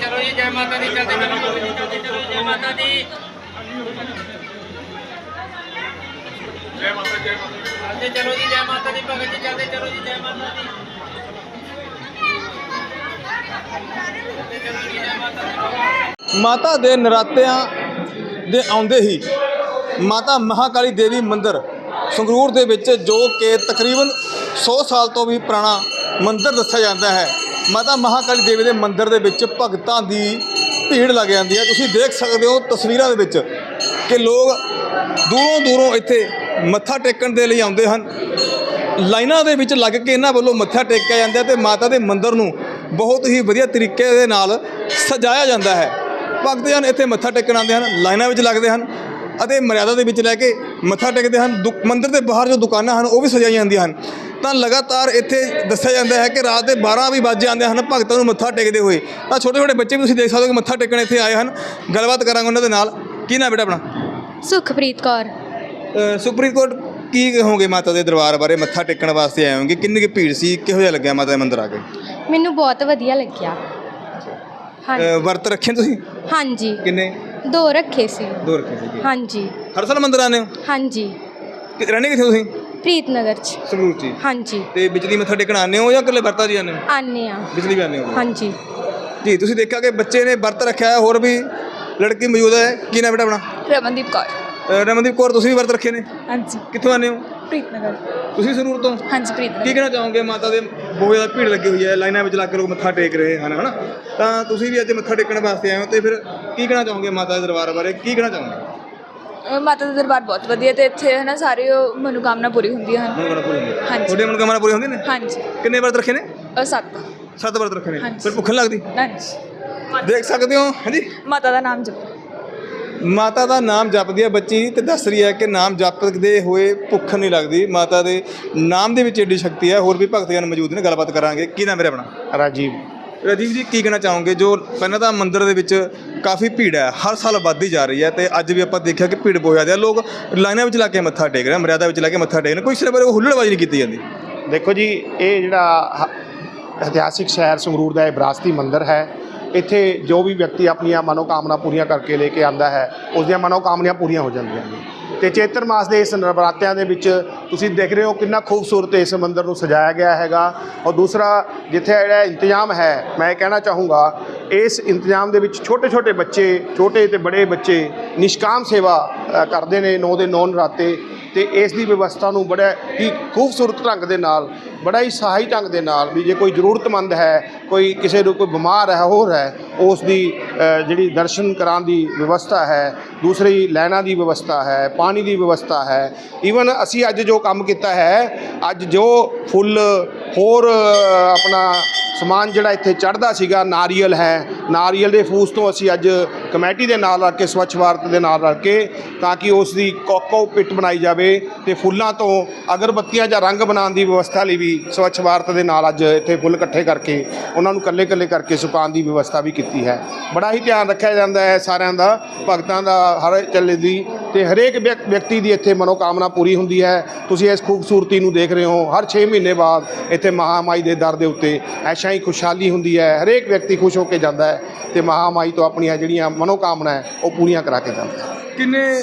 ਚਲੋ ਜੀ ਜੈ ਮਾਤਾ ਦੀ ਚਲਦੇ ਚਲੋ ਜੀ ਚਲਦੇ ਚਲੋ ਜੈ ਮਾਤਾ ਦੀ। ਜੈ ਮਾਤਾ ਜੈ ਮਾਤਾ। ਚਲਦੇ ਚਲੋ ਜੀ ਜੈ ਮਾਤਾ ਦੀ ਭਗਤ ਜੀ ਚਲਦੇ ਚਲੋ ਜੀ ਜੈ ਮਾਤਾ ਦੀ। ਚਲਦੇ ਚਲੋ ਜੀ ਜੈ ਮਾਤਾ ਦੀ ਮਾਤਾ ਦੇ ਨਰਾਤਿਆਂ ਦੇ ਆਉਂਦੇ ਹੀ ਮਾਤਾ ਮਹਾਕਾਲੀ ਦੇਵੀ ਮੰਦਿਰ ਸੰਗਰੂਰ ਦੇ ਵਿੱਚ ਜੋ ਕਿ ਤਕਰੀਬਨ 100 ਸਾਲ ਤੋਂ ਵੀ ਪੁਰਾਣਾ ਮੰਦਿਰ ਦੱਸਿਆ ਜਾਂਦਾ ਹੈ। ਮਾਤਾ ਮਹਾਕਾਲੀ ਦੇਵੀ ਦੇ ਮੰਦਿਰ ਦੇ ਵਿੱਚ ਭਗਤਾਂ ਦੀ ਭੀੜ ਲੱਗ ਜਾਂਦੀ ਹੈ। ਤੁਸੀਂ ਦੇਖ ਸਕਦੇ ਹੋ ਤਸਵੀਰਾਂ ਦੇ ਵਿੱਚ ਕਿ ਲੋਕ ਦੂਰੋਂ ਦੂਰੋਂ ਇੱਥੇ ਮੱਥਾ ਟੇਕਣ ਦੇ ਲਈ ਆਉਂਦੇ ਹਨ। ਲਾਈਨਾਂ ਦੇ ਵਿੱਚ ਲੱਗ ਕੇ ਇਹਨਾਂ ਵੱਲੋਂ ਮੱਥਾ ਟੇਕਿਆ ਜਾਂਦਾ ਹੈ ਤੇ ਮਾਤਾ ਦੇ ਮੰਦਿਰ ਨੂੰ ਬਹੁਤ ਹੀ ਵਧੀਆ ਤਰੀਕੇ ਦੇ ਨਾਲ ਸਜਾਇਆ ਜਾਂਦਾ ਹੈ। ਭਗਤ ਜਨ ਇੱਥੇ ਮੱਥਾ ਟੇਕਣ ਆਉਂਦੇ ਹਨ, ਲਾਈਨਾਂ ਵਿੱਚ ਲੱਗਦੇ ਹਨ ਅਤੇ ਮਰਿਆਦਾ ਦੇ ਵਿੱਚ ਲੈ ਕੇ ਮੱਥਾ ਟੇਕਦੇ ਹਨ। ਦੁ- ਮੰਦਿਰ ਦੇ ਬਾਹਰ ਜੋ ਦੁਕਾਨਾਂ ਹਨ, ਉਹ ਵੀ ਸਜਾਈਆਂ ਜਾਂਦੀਆਂ ਹਨ। ਤਾਂ ਲਗਾਤਾਰ ਇੱਥੇ ਦੱਸਿਆ ਜਾਂਦਾ ਹੈ ਕਿ ਰਾਤ ਦੇ 12 ਵੀ ਵੱਜ ਜਾਂਦੇ ਹਨ ਭਗਤਾਂ ਨੂੰ ਮੱਥਾ ਟੇਕਦੇ ਹੋਏ। ਤਾਂ ਛੋਟੇ ਛੋਟੇ ਬੱਚੇ ਵੀ ਤੁਸੀਂ ਦੇਖ ਸਕਦੇ ਹੋ ਕਿ ਮੱਥਾ ਟੇਕਣ ਇੱਥੇ ਆਏ ਹਨ। ਗੱਲਬਾਤ ਕਰਾਂਗੇ ਉਹਨਾਂ ਦੇ ਨਾਲ। ਕੀ ਨਾਮ ਬੇਟਾ ਆਪਣਾ? ਸੁਖਪ੍ਰੀਤ ਕੌਰ। ਅ, ਸੁਪਰੀਮ ਕੋਰਟ ਕੀ ਕਹੋਗੇ ਮਾਤਾ ਦੇ ਦਰਬਾਰ ਬਾਰੇ? ਮੱਥਾ ਟੇਕਣ ਵਾਸਤੇ ਆਏ ਹੋਗੇ। ਕਿੰਨੀ ਕੁ ਭੀੜ ਸੀ? ਕਿਹੋ ਜਿਹਾ ਲੱਗਿਆ ਮਾਤਾ ਦੇ ਮੰਦਿਰ ਆ ਕੇ? ਮੈਨੂੰ ਬਹੁਤ ਵਧੀਆ ਲੱਗਿਆ। ਵਰਤ ਰੱਖੇ ਤੁਸੀਂ? ਹਾਂਜੀ। ਕਿੰਨੇ? ਦੋ ਰੱਖੇ ਸੀ। ਦੋ ਰੱਖੇ ਸੀਗੇ ਹਾਂਜੀ। ਹਰ ਸਾਲ ਮੰਦਿਰ ਆਉਂਦੇ ਹੋ? ਹਾਂਜੀ। ਰਹਿੰਦੇ ਕਿੱਥੇ ਤੁਸੀਂ? ਪ੍ਰੀਤਨਗਰ ਚ। ਸੰਗਰੂਰ ਚ ਹੀ? ਹਾਂਜੀ। ਤੇ ਬਿਜਲੀ ਮੱਥਾ ਟੇਕਣ ਆਉਂਦੇ ਹੋ ਜਾਂ ਇਕੱਲੇ ਵਰਤਾਂ ਜੀ ਆਉਂਦੇ ਹੋ? ਆਨੇ ਆ ਬਿਜਲੀ ਵੀ ਆਉਂਦੇ ਹੋ। ਹਾਂਜੀ। ਜੀ ਤੁਸੀਂ ਦੇਖਿਆ ਕਿ ਬੱਚੇ ਨੇ ਵਰਤ ਰੱਖਿਆ ਹੈ ਹੋਰ ਵੀ ਲੜਕੀ ਮੌਜੂਦ ਹੈ? ਕੀ ਨਾਮ ਬੇਟਾ ਆਪਣਾ? ਰਮਨਦੀਪ ਕੌਰ। ਅ, ਰਮਨਦੀਪ ਕੌਰ ਤੁਸੀਂ ਵੀ ਵਰਤ ਰੱਖੇ ਨੇ? ਹਾਂਜੀ। ਕਿੱਥੋਂ ਆਉਂਦੇ ਹੋ? ਪ੍ਰੀਤਨਗਰ। ਤੁਸੀਂ ਸੰਗਰੂਰ ਤੋਂ? ਹਾਂਜੀ ਕੀ ਪ੍ਰੀਤਨਗਰ ਕਹਿਣਾ ਚਾਹੋਗੇ? ਮਾਤਾ ਦੇ ਬਹੁਤ ਜ਼ਿਆਦਾ ਭੀੜ ਲੱਗੀ ਹੋਈ ਹੈ ਲਾਈਨਾਂ ਵਿੱਚ ਲੱਗ ਕੇ ਲੋਕ ਮੱਥਾ ਟੇਕ ਰਹੇ ਹਨ ਹਨਾ? ਤਾਂ ਤੁਸੀਂ ਵੀ ਅੱਜ ਮੱਥਾ ਟੇਕਣ ਵਾਸਤੇ ਆਏ ਹੋ ਤੇ ਫਿਰ ਕੀ ਕਹਿਣਾ ਚਾਹੋਗੇ ਮਾਤਾ ਦੇ ਦਰਬਾਰ ਬਾਰੇ? ਕੀ ਕਹਿਣਾ ਚਾਹੋਗੇ? ਮਾਤਾ ਦਾ ਦਰਬਾਰ ਬਹੁਤ ਵਧੀਆ ਤੇ ਇੱਥੇ ਹੈ ਨਾ ਸਾਰੇ ਉਹ ਮਨੋਕਾਮਨਾ ਪੂਰੀ ਹੁੰਦੀਆਂ ਹਨ। ਮਨੋਕਾਮਨਾ ਪੂਰੀ ਹੁੰਦੀ ਹੈ। ਹਾਂਜੀ। ਤੁਹਾਡੀ ਮਨੋਕਾਮਨਾ ਪੂਰੀ ਹੁੰਦੀ ਨੇ? ਹਾਂਜੀ। ਕਿੰਨੇ ਵਰਤ ਰੱਖੇ ਨੇ? ਸੱਤ। ਸੱਤ ਵਰਤ ਰੱਖੇ ਨੇ। ਹਾਂਜੀ। ਫਿਰ ਭੁੱਖ ਨੀ ਲੱਗਦੀ? ਹਾਂਜੀ। ਦੇਖ ਸਕਦੇ ਹੋ? ਹਾਂਜੀ। ਮਾਤਾ ਦਾ ਨਾਮ ਜਪੋ। ਮਾਤਾ ਦਾ ਨਾਮ ਜਪਦੀ ਹੈ ਬੱਚੀ ਤੇ ਦੱਸ ਰਹੀ ਹੈ ਕਿ ਨਾਮ ਜਪਦੇ ਹੋਏ ਭੁੱਖ ਨਹੀਂ ਲੱਗਦੀ। ਮਾਤਾ ਦੇ ਨਾਮ ਦੇ ਵਿੱਚ ਏਡੀ ਸ਼ਕਤੀ ਹੈ। ਹੋਰ ਵੀ ਭਗਤਜਨ ਮੌਜੂਦ ਨੇ ਗੱਲਬਾਤ ਕਰਾਂਗੇ। ਕੀ ਨਾਮ ਹੈ ਆਪਣਾ? ਰਾਜੀਵ। ਰਾਜੀਵ ਜੀ ਕੀ ਕਹਿਣਾ ਚਾਹੋਗੇ? ਜੋ ਪਹਿਲਾਂ ਤਾਂ ਮੰਦਿਰ ਦੇ ਵਿੱਚ ਕਾਫੀ ਭੀੜ ਹੈ, ਹਰ ਸਾਲ ਵੱਧਦੀ ਜਾ ਰਹੀ ਹੈ ਤੇ ਅੱਜ ਵੀ ਆਪਾਂ ਦੇਖਿਆ ਕਿ ਭੀੜ ਬਹੁਤ ਜ਼ਿਆਦਾ ਹੈ। ਲੋਕ ਲਾਈਨਾਂ ਵਿੱਚ ਲਾ ਕੇ ਮੱਥਾ ਟੇਕ ਰਹੇ ਹਨ ਮਰਿਆਦਾ ਵਿੱਚ ਲਾ ਕੇ ਮੱਥਾ ਟੇਕ ਰਹੇ ਹਨ ਕੋਈ ਸਿਰ ਬਾਰੇ ਹੁੱਲੜਬਾਜ਼ੀ ਨਹੀਂ ਕੀਤੀ ਜਾਂਦੀ। ਦੇਖੋ ਜੀ, ਇਹ ਜਿਹੜਾ ਹ- ਇਤਿਹਾਸਿਕ ਸ਼ਹਿਰ ਸੰਗਰੂਰ ਦਾ ਇਹ ਵਿਰਾਸਤੀ ਮੰਦਿਰ ਹੈ। ਇੱਥੇ ਜੋ ਵੀ ਵਿਅਕਤੀ ਆਪਣੀਆਂ ਮਨੋਕਾਮਨਾ ਪੂਰੀਆਂ ਕਰਕੇ ਲੈ ਕੇ ਆਂਦਾ ਹੈ ਉਸ ਦੀਆਂ ਮਨੋਕਾਮਨਾਵਾਂ ਪੂਰੀਆਂ ਹੋ ਜਾਂਦੀਆਂ ਨੇ। ਤੇ ਚੇਤਰ ਮਾਸ ਦੇ ਇਸ ਨਵਰਾਤਿਆਂ ਦੇ ਵਿੱਚ ਤੁਸੀਂ ਦੇਖ ਰਹੇ ਹੋ ਕਿੰਨਾ ਖੂਬਸੂਰਤ ਇਸ ਮੰਦਿਰ ਨੂੰ ਸਜਾਇਆ ਗਿਆ ਹੈਗਾ। ਔਰ ਦੂਸਰਾ, ਜਿੱਥੇ ਜਿਹੜਾ ਇੰਤਜ਼ਾਮ ਹੈ, ਮੈਂ ਇਹ ਕਹਿਣਾ ਚਾਹੂੰਗਾ, ਇਸ ਇੰਤਜ਼ਾਮ ਦੇ ਵਿੱਚ ਛੋਟੇ ਛੋਟੇ ਬੱਚੇ, ਛੋਟੇ ਤੇ ਬੜੇ ਬੱਚੇ ਨਿਸ਼ਕਾਮ ਸੇਵਾ ਕਰਦੇ ਨੇ ਨੌ ਦੇ ਨੌ ਨਰਾਤੇ ਤੇ ਇਸ ਦੀ ਵਿਵਸਥਾ ਨੂੰ ਬੜਾ ਹੀ ਖੂਬਸੂਰਤ ਢੰਗ ਦੇ ਨਾਲ, ਬੜਾ ਹੀ ਸਹਾਈ ਢੰਗ ਦੇ ਨਾਲ ਵੀ ਜੇ ਕੋਈ ਜ਼ਰੂਰਤਮੰਦ ਹੈ, ਕੋਈ ਕਿਸੇ ਨੂੰ ਕੋਈ ਬਿਮਾਰ ਹੈ, ਹੋਰ ਹੈ ਉਸ ਦੀ ਜਿਹੜੀ ਦਰਸ਼ਨ ਕਰਾਉਣ ਦੀ ਵਿਵਸਥਾ ਹੈ, ਦੂਸਰੀ ਲੈਣਾ ਦੀ ਵਿਵਸਥਾ ਹੈ, ਪਾਣੀ ਦੀ ਵਿਵਸਥਾ ਹੈ। ਈਵਨ ਅਸੀਂ ਅੱਜ ਜੋ ਕੰਮ ਕੀਤਾ ਹੈ, ਅੱਜ ਜੋ ਫੁੱਲ, ਹੋਰ ਆਪਣਾ ਸਮਾਨ ਜਿਹੜਾ ਇੱਥੇ ਚੜਦਾ ਸੀਗਾ, ਨਾਰੀਅਲ ਹੈ, ਨਾਰੀਅਲ ਦੇ ਫੂਸ ਤੋਂ ਅਸੀਂ ਅੱਜ ਕਮੇਟੀ ਦੇ ਨਾਲ ਰਲ ਕੇ, ਸਵੱਛ ਭਾਰਤ ਦੇ ਨਾਲ ਰਲ ਕੇ, ਤਾਂ ਕਿ ਉਸ ਦੀ ਕੋਕੋ ਪਿੱਟ ਬਣਾਈ ਜਾਵੇ ਤੇ ਫੁੱਲਾਂ ਤੋਂ ਅਗਰਬੱਤੀਆਂ ਜਾਂ ਰੰਗ ਬਣਾਉਣ ਦੀ ਵਿਵਸਥਾ ਲਈ ਵੀ ਸਵੱਛ ਭਾਰਤ ਦੇ ਨਾਲ ਅੱਜ ਇੱਥੇ ਫੁੱਲ ਇਕੱਠੇ ਕਰਕੇ, ਉਹਨਾਂ ਨੂੰ ਕੱਲੇ ਕੱਲੇ ਕਰਕੇ ਸੁਕਾਉਣ ਦੀ ਵਿਵਸਥਾ ਵੀ ਕੀਤੀ ਹੈ। ਬੜਾ ਹੀ ਧਿਆਨ ਰੱਖਿਆ ਜਾਂਦਾ ਹੈ ਸਾਰਿਆਂ ਦਾ, ਭਗਤਾਂ ਦਾ ਹਰ ਚੱਲੇ ਦੀ ਤੇ ਹਰੇਕ ਵਿਅਕ- ਵਿਅਕਤੀ ਦੀ ਇੱਥੇ ਮਨੋਕਾਮਨਾ ਪੂਰੀ ਹੁੰਦੀ ਹੈ। ਤੁਸੀਂ ਇਸ ਖੂਬਸੂਰਤੀ ਨੂੰ ਦੇਖ ਰਹੇ ਹੋ, ਹਰ 6 ਮਹੀਨੇ ਬਾਅਦ ਇੱਥੇ ਮਹਾਮਾਈ ਦੇ ਦਰ ਦੇ ਉੱਤੇ ਐਸ਼ਾ ਹੀ ਖੁਸ਼ਹਾਲੀ ਹੁੰਦੀ ਹੈ, ਹਰੇਕ ਵਿਅਕਤੀ ਖੁਸ਼ ਹੋ ਕੇ ਜਾਂਦਾ ਹੈ ਤੇ ਮਹਾਮਾਈ ਤੋਂ ਆਪਣੀਆਂ ਜਿਹੜੀਆਂ ਮਨੋਕਾਮਨਾ ਹੈ, ਉਹ ਪੂਰੀਆਂ ਕਰਾ ਕੇ ਜਾਂਦਾ ਹੈ। ਕਿੰਨੇ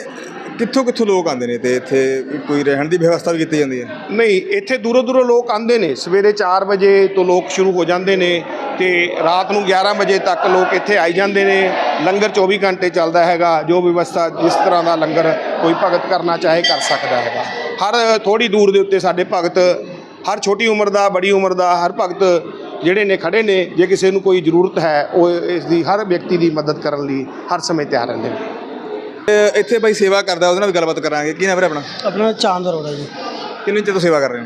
ਕਿੱਥੋਂ ਕਿੱਥੋਂ ਲੋਕ ਆਉਂਦੇ ਨੇ ਤੇ ਇੱਥੇ ਕੋਈ ਰਹਿਣ ਦੀ ਵਿਵਸਥਾ ਵੀ ਕੀਤੀ ਜਾਂਦੀ ਹੈ? ਨਹੀਂ, ਇੱਥੇ ਦੂਰੋਂ ਦੂਰੋਂ ਲੋਕ ਆਉਂਦੇ ਨੇ। ਸਵੇਰੇ 4 ਵਜੇ ਤੋਂ ਲੋਕ ਸ਼ੁਰੂ ਹੋ ਜਾਂਦੇ ਨੇ ਤੇ ਰਾਤ ਨੂੰ 11 ਵਜੇ ਤੱਕ ਲੋਕ ਇੱਥੇ ਆਈ ਜਾਂਦੇ ਨੇ। ਲੰਗਰ 24 ਘੰਟੇ ਚੱਲਦਾ ਹੈਗਾ, ਜੋ ਵਿਵਸਥਾ ਜਿਸ ਤਰ੍ਹਾਂ ਦਾ ਲੰਗਰ ਕੋਈ ਭਗਤ ਕਰਨਾ ਚਾਹੇ ਕਰ ਸਕਦਾ ਹੈਗਾ। ਹਰ ਥੋੜੀ ਦੂਰ ਦੇ ਉੱਤੇ ਸਾਡੇ ਭਗਤ, ਹਰ ਛੋਟੀ ਉਮਰ ਦਾ, ਬੜੀ ਉਮਰ ਦਾ, ਹਰ ਭਗਤ ਜਿਹੜੇ ਨੇ ਖੜੇ ਨੇ, ਜੇ ਕਿਸੇ ਨੂੰ ਕੋਈ ਜ਼ਰੂਰਤ ਹੈ, ਉਹ ਇਸ ਦੀ ਹਰ ਵਿਅਕਤੀ ਦੀ ਮਦਦ ਕਰਨ ਲਈ ਹਰ ਸਮੇਂ ਤਿਆਰ ਰਹਿੰਦੇ ਨੇ। ਤੇ ਇੱਥੇ ਬਾਈ ਸੇਵਾ ਕਰਦਾ ਉਹਦੇ ਨਾਲ ਵੀ ਗੱਲਬਾਤ ਕਰਾਂਗੇ। ਕੀ ਨਾਮ ਹੈ ਆਪਣਾ? ਆਪਣਾ ਚਾਂਦ ਅਰੋੜਾ ਜੀ। ਕਿੰਨੇ ਚਿਰ ਤੋਂ ਸੇਵਾ ਕਰ ਰਹੇ ਹੋ?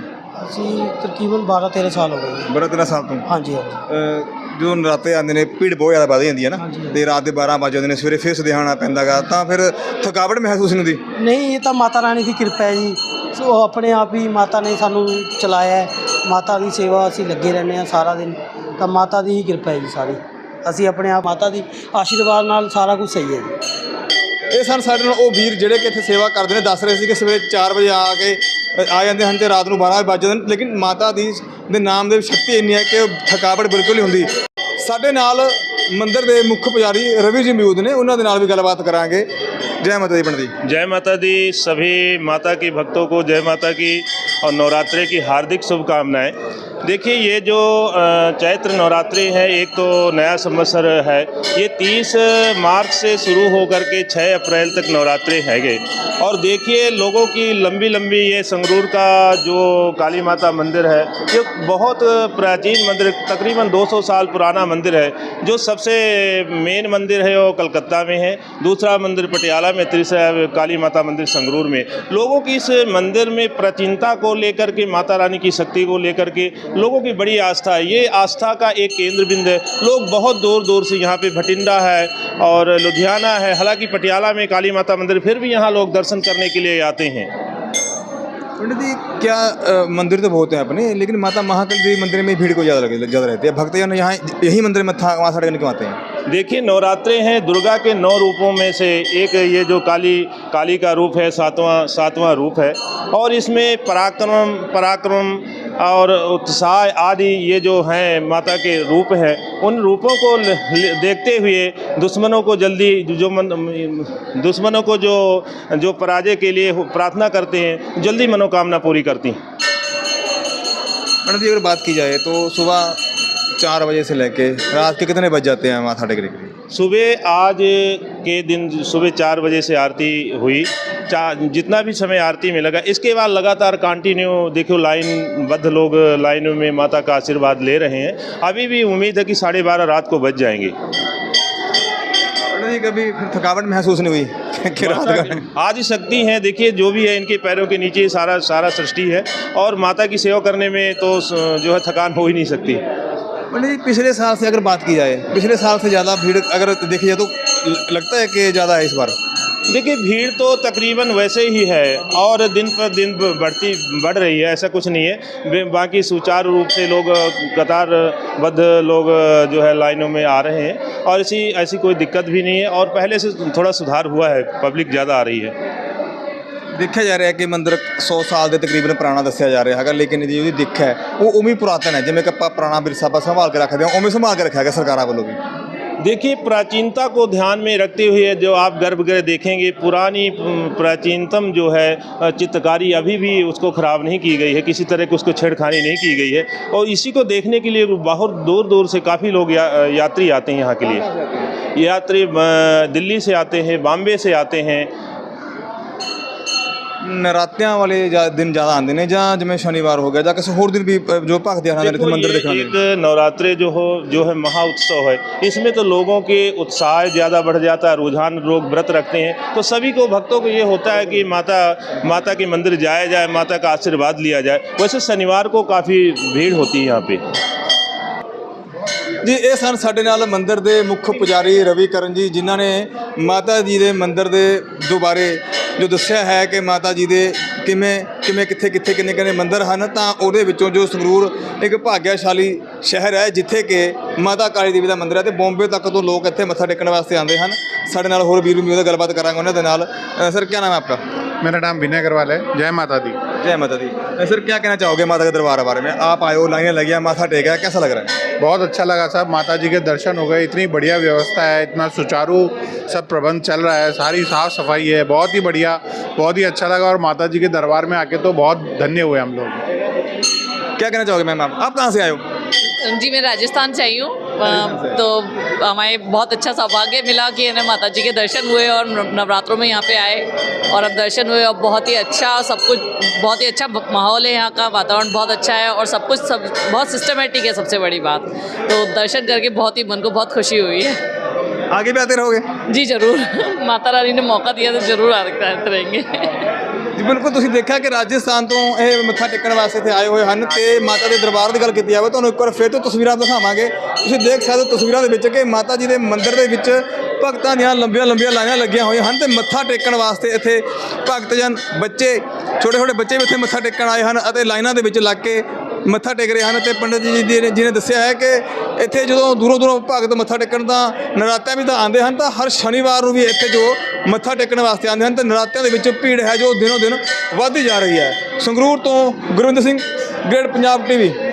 ਅਸੀਂ ਤਕਰੀਬਨ 12 13 ਸਾਲ ਹੋ ਗਏ ਜੀ। ਬੜਾ ਤੇਰਾ ਸਾਲ ਤੋਂ? ਹਾਂਜੀ ਹਾਂਜੀ। ਅਹ ਜਦੋਂ ਨਰਾਤੇ ਆਉਂਦੇ ਨੇ ਭੀੜ ਬਹੁਤ ਜ਼ਿਆਦਾ ਵੱਧ ਜਾਂਦੀ ਹੈ ਨਾ। ਹਾਂਜੀ। ਤੇ ਰਾਤ ਦੇ 12 ਵਜੇ ਜਾਂਦੇ ਨੇ ਸਵੇਰੇ ਫਿਰ ਸੁਦਿਆਣਾ ਪੈਂਦਾਗਾ। ਤਾਂ ਫਿਰ ਥਕਾਵਟ ਮਹਿਸੂਸ ਨਹੀਂ ਹੁੰਦੀ? ਨਹੀਂ ਇਹ ਤਾਂ ਮਾਤਾ ਰਾਣੀ ਦੀ ਕਿਰਪਾ ਹੈ ਜੀ। ਸੋ ਆਪਣੇ ਆਪ ਹੀ ਮਾਤਾ ਨੇ ਸਾਨੂੰ ਚਲਾਇਆ ਹੈ। ਮਾਤਾ ਦੀ ਸੇਵਾ ਅਸੀਂ ਲੱਗੇ ਰਹਿੰਦੇ ਹਾਂ ਸਾਰਾ ਦਿਨ। ਤਾਂ ਮਾਤਾ ਦੀ ਹੀ ਕਿਰਪਾ ਹੈ ਜੀ ਸਾਰੀ। ਅਸੀਂ ਆਪਣੇ ਆਪ ਮਾਤਾ ਦੀ ਆਸ਼ੀਰਵਾਦ ਨਾਲ ਸਾਰਾ ਕੁਝ ਸਹੀ ਹੈ ਜੀ। ਇਹ ਸਨ ਸਾਡੇ ਨਾਲ ਉਹ ਵੀਰ ਜਿਹੜੇ ਕਿ ਇੱਥੇ ਸੇਵਾ ਕਰਦੇ ਨੇ ਦੱਸ ਰਹੇ ਸੀ ਕਿ ਸਵੇਰੇ 4 ਵਜੇ ਆ ਕੇ ਅ, ਆ ਜਾਂਦੇ ਹਨ ਤੇ ਰਾਤ ਨੂੰ 12 ਵਜੇ ਵੱਜ ਜਾਂਦੇ ਨੇ ਲੇਕਿਨ ਮਾਤਾ ਦੀ ਦੇ ਨਾਮ ਦੇ ਵਿੱਚ ਸ਼ਕਤੀ ਇੰਨੀ ਹੈ ਕਿ ਉਹ ਥਕਾਵਟ ਬਿਲਕੁਲ ਨਹੀਂ ਹੁੰਦੀ ਸਾਡੇ ਨਾਲ ਮੰਦਿਰ ਦੇ ਮੁੱਖ ਪੁਜਾਰੀ ਰਵੀ ਜੀ ਮੌਜੂਦ ਨੇ ਉਹਨਾਂ ਦੇ ਨਾਲ ਵੀ ਗੱਲਬਾਤ ਕਰਾਂਗੇ ਜੈ ਮਾਤਾ ਦੀ ਪੰਡਤ ਜੀ जय माता दी सभी माता की भक्तों को जय माता की और नवरात्रे की हार्दिक शुभकामनाएं देखिए, ये जो चैत्र नवरात्रि है, एक तो नया संवत्सर है। ये 30 मार्च से शुरू होकर के 6 अप्रैल तक नवरात्रि गए और देखिए, लोगों की लंबी लंबी ये संगरूर का जो काली माता मंदिर है, ये बहुत प्राचीन मंदिर, तकरीबन 200 साल पुराना मंदिर है, जो सबसे मेन मंदिर है वो कलकत्ता में है। दूसरा मंदिर पटियाला में, तीसरा काली माता मंदिर संगरूर में। लोगों की इस मंदिर में प्राचीनता को लेकर के, माता रानी की शक्ति को लेकर के लोगों की बड़ी आस्था है। ये आस्था का एक केंद्र बिंदु है। लोग बहुत दूर दूर से यहाँ पे भटिंडा है और लुधियाना है। हालाँकि पटियाला में काली माता मंदिर फिर भी यहाँ लोग दर्शन करने के लिए आते हैं। पंडित जी क्या आ, मंदिर तो बहुत हैं अपने लेकिन माता महाकाल देवी मंदिर में भीड़ को ज़्यादा ज़्यादा रहती है। भक्तजन यहाँ यही मंदिर में था वहाँ साढ़े क्यों आते हैं। देखिए नवरात्रे हैं दुर्गा के नौ रूपों में से एक ये जो काली काली का रूप है सातवां सातवां रूप है। और इसमें पराक्रम पराक्रम और उत्साह आदि ये जो हैं माता के रूप हैं उन रूपों को देखते हुए दुश्मनों को जल्दी जो मन, दुश्मनों को जो जो पराजय के लिए प्रार्थना करते हैं जल्दी मनोकामना पूरी करती हैं। पंडित जी अगर बात की जाए तो सुबह चार बजे से लेके रात के कितने बज जाते हैं माथा टेकने के लिए? सुबह आज के दिन सुबह चार बजे से आरती हुई। जितना भी समय आरती में लगा इसके बाद लगातार कंटिन्यू देखो लाइन बद्ध लोग लाइनों में माता का आशीर्वाद ले रहे हैं। अभी भी उम्मीद है कि साढ़े बारह रात को बज जाएँगे। जी कभी थकावट महसूस नहीं हुई कि रात का आज शक्ति है देखिए जो भी है इनके पैरों के नीचे सारा सारा सृष्टि है। और माता की सेवा करने में तो जो है थकान हो ही नहीं सकती। पंडित जी पिछले साल से अगर बात की जाए, पिछले साल से ज़्यादा भीड़ अगर देखी जाए तो लगता है कि ज़्यादा है इस बार? देखिए, भीड़ तो तकरीबन वैसे ही है और दिन पर दिन बढ़ती, बढ़ रही है, ऐसा कुछ नहीं है। बाकी सुचारू रूप से लोग, कतारबद्ध लोग, जो है, लाइनों में आ रहे हैं और ऐसी ऐसी कोई दिक्कत भी नहीं है और पहले से थोड़ा सुधार हुआ है, पब्लिक ज़्यादा आ रही है। ਦੇਖਿਆ ਜਾ ਰਿਹਾ ਹੈ ਕਿ ਮੰਦਿਰ 100 ਸਾਲ ਦੇ ਤਕਰੀਬਨ ਪੁਰਾਣਾ ਦੱਸਿਆ ਜਾ ਰਿਹਾ ਹੈਗਾ ਲੇਕਿਨ ਇਹਦੀ ਜਿਹੜੀ ਦਿੱਖ ਹੈ ਉਹ ਉਵੇਂ ਹੀ ਪੁਰਾਤਨ ਹੈ ਜਿਵੇਂ ਕਿ ਆਪਾਂ ਪੁਰਾਣਾ ਵਿਰਸਾ ਆਪਾਂ ਸੰਭਾਲ ਕੇ ਰੱਖਦੇ ਹਾਂ ਉਵੇਂ ਸੰਭਾਲ ਕੇ ਰੱਖਿਆ ਗਿਆ ਸਰਕਾਰਾਂ ਵੱਲੋਂ ਵੀ देखिए प्राचीनता को ध्यान में रखते हुए जो आप गर्भगृह देखेंगे पुरानी उम, प्राचीनतम जो है अ, चित्रकारी अभी भी उसको ख़राब नहीं की गई है किसी तरह की उसको छेड़खानी नहीं की गई है और इसी को देखने के लिए बहुत दूर दूर से काफ़ी लोग या, यात्री आते हैं यहाँ के लिए यात्री अ, दिल्ली से आते हैं बॉम्बे से आते हैं ਨਰਾਤਿਆਂ ਵਾਲੇ ਜਾਂ ਦਿਨ ਜ਼ਿਆਦਾ ਆਉਂਦੇ ਨੇ ਜਾਂ ਜਿਵੇਂ ਸ਼ਨੀਵਾਰ ਹੋ ਗਿਆ ਜਾਂ ਕਿਸੇ ਹੋਰ ਦਿਨ ਵੀ ਅ, ਜੋ ਭਗਤ ਆਉਂਦੇ ਨੇ ਇੱਥੇ देखो, ਮੰਦਿਰ ये ਦੇਖਣ एक ਦੇ नवरात्रे जो हो जो है महा उत्सव है इसमें तो लोगों के उत्साह ज़्यादा बढ़ जाता है रुझान लोग व्रत रखते हैं तो सभी को भक्तों को ये होता है कि माता माता के मंदिर जाया जाए माता का आशीर्वाद लिया जाए वैसे शनिवार को काफ़ी भीड़ होती है यहाँ पे ਜੀ ਇਹ ਸਨ ਸਾਡੇ ਨਾਲ ਮੰਦਿਰ ਦੇ ਮੁੱਖ ਪੁਜਾਰੀ ਰਵੀ ਕਰਨ ਜੀ ਜਿਨ੍ਹਾਂ ਨੇ ਮਾਤਾ ਜੀ ਦੇ ਮੰਦਿਰ ਦੇ ਜੋ ਬਾਰੇ ਜੋ ਦੱਸਿਆ ਹੈ ਕਿ ਮਾਤਾ ਜੀ ਦੇ ਕਿਵੇਂ ਕਿਵੇਂ ਕਿੱਥੇ ਕਿੱਥੇ ਕਿੰਨੇ ਕਿੰਨੇ ਮੰਦਿਰ ਹਨ ਤਾਂ ਉਹਦੇ ਵਿੱਚੋਂ ਜੋ ਸੰਗਰੂਰ ਇੱਕ ਭਾਗਿਆਸ਼ਾਲੀ ਸ਼ਹਿਰ ਹੈ ਜਿੱਥੇ ਕਿ ਮਾਤਾ ਕਾਲੀ ਦੇਵੀ ਦਾ ਮੰਦਿਰ ਹੈ ਤੇ ਬੰਬੇ ਤੱਕ ਤੋਂ ਲੋਕ ਇੱਥੇ ਮੱਥਾ ਟੇਕਣ ਵਾਸਤੇ ਆਉਂਦੇ ਹਨ ਸਾਡੇ ਨਾਲ ਹੋਰ ਵੀਰ ਵੀ ਉਹਦਾ ਗੱਲਬਾਤ ਕਰਾਂਗੇ ਉਹਨਾਂ ਦੇ ਨਾਲ ਅ, ਸਰ ਕੀ ਨਾਮ ਹੈ ਆਪਕਾ मेरा नाम विनय अग्रवाल है जय माता दी जय माता दी। सर क्या कहना चाहोगे माता के दरबार के बारे में? आप आयो हो लाइनें लगी हैं माथा टेका है कैसा लग रहा है? बहुत अच्छा लगा साहब माता जी के दर्शन हो गए इतनी बढ़िया व्यवस्था है इतना सुचारू सब प्रबंध चल रहा है सारी साफ़ सफ़ाई है बहुत ही बढ़िया बहुत ही अच्छा लगा और माता जी के दरबार में आके तो बहुत धन्य हुए हम लोग। क्या कहना चाहोगे मैम आप? आप कहाँ से आए हो? जी मैं राजस्थान से आई हूँ। तो हमारे बहुत अच्छा सौभाग्य मिला कि इन्हें माता जी के दर्शन हुए और नवरात्रों में यहाँ पे आए और अब दर्शन हुए और बहुत ही अच्छा सब कुछ, बहुत ही अच्छा माहौल है यहाँ का, वातावरण बहुत अच्छा है और सब कुछ सब, बहुत सिस्टमेटिक है सबसे बड़ी बात। तो दर्शन करके बहुत ही मन को बहुत खुशी हुई है। आगे भी आते रहोगे जी ज़रूर माता रानी ने मौका दिया तो ज़रूर आते आते रहेंगे ਜੀ ਬਿਲਕੁਲ ਤੁਸੀਂ ਦੇਖਿਆ ਕਿ ਰਾਜਸਥਾਨ ਤੋਂ ਇਹ ਮੱਥਾ ਟੇਕਣ ਵਾਸਤੇ ਇੱਥੇ ਆਏ ਹੋਏ ਹਨ ਤੇ ਮਾਤਾ ਦੇ ਦਰਬਾਰ ਦੀ ਗੱਲ ਕੀਤੀ ਜਾਵੇ ਤੁਹਾਨੂੰ ਇੱਕ ਵਾਰ ਫਿਰ ਤੋਂ ਤਸਵੀਰਾਂ ਦਿਖਾਵਾਂਗੇ ਤੁਸੀਂ ਦੇਖ ਸਕਦੇ ਹੋ ਤਸਵੀਰਾਂ ਦੇ ਵਿੱਚ ਕਿ ਮਾਤਾ ਜੀ ਦੇ ਮੰਦਿਰ ਦੇ ਵਿੱਚ ਭਗਤਾਂ ਦੀਆਂ ਲੰਬੀਆਂ ਲੰਬੀਆਂ ਲਾਈਨਾਂ ਲੱਗੀਆਂ ਹੋਈਆਂ ਹਨ ਤੇ ਮੱਥਾ ਟੇਕਣ ਵਾਸਤੇ ਇੱਥੇ ਭਗਤ ਜਨ ਬੱਚੇ ਛੋਟੇ ਛੋਟੇ ਬੱਚੇ ਵੀ ਇੱਥੇ ਮੱਥਾ ਟੇਕਣ ਆਏ ਹਨ ਅਤੇ ਲਾਈਨਾਂ ਦੇ ਵਿੱਚ ਲੱਗ ਕੇ ਮੱਥਾ ਟੇਕ ਰਹੇ ਹਨ ਤੇ ਪੰਡਤ ਜੀ ਦੀ ਨੇ- ਜੀ ਨੇ ਦੱਸਿਆ ਹੈ ਕਿ ਇੱਥੇ ਜਦੋਂ ਦੂਰੋਂ ਦੂਰੋਂ ਭਗਤ ਮੱਥਾ ਟੇਕਣ ਤਾਂ ਨਰਾਤਿਆਂ ਵੀ ਤਾਂ ਆਉਂਦੇ ਹਨ, ਤਾਂ ਹਰ ਸ਼ਨੀਵਾਰ ਨੂੰ ਵੀ ਇੱਥੇ ਜੋ ਮੱਥਾ ਟੇਕਣ ਵਾਸਤੇ ਆਉਂਦੇ ਹਨ, ਤੇ ਨਰਾਤਿਆਂ ਦੇ ਵਿੱਚ ਭੀੜ ਹੈ ਜੋ ਦਿਨੋਂ ਦਿਨ ਵੱਧਦੀ ਜਾ ਰਹੀ ਹੈ। ਸੰਗਰੂਰ ਤੋਂ ਗੁਰਵਿੰਦਰ ਸਿੰਘ, ਗ੍ਰੇਟ ਪੰਜਾਬ ਟੀਵੀ।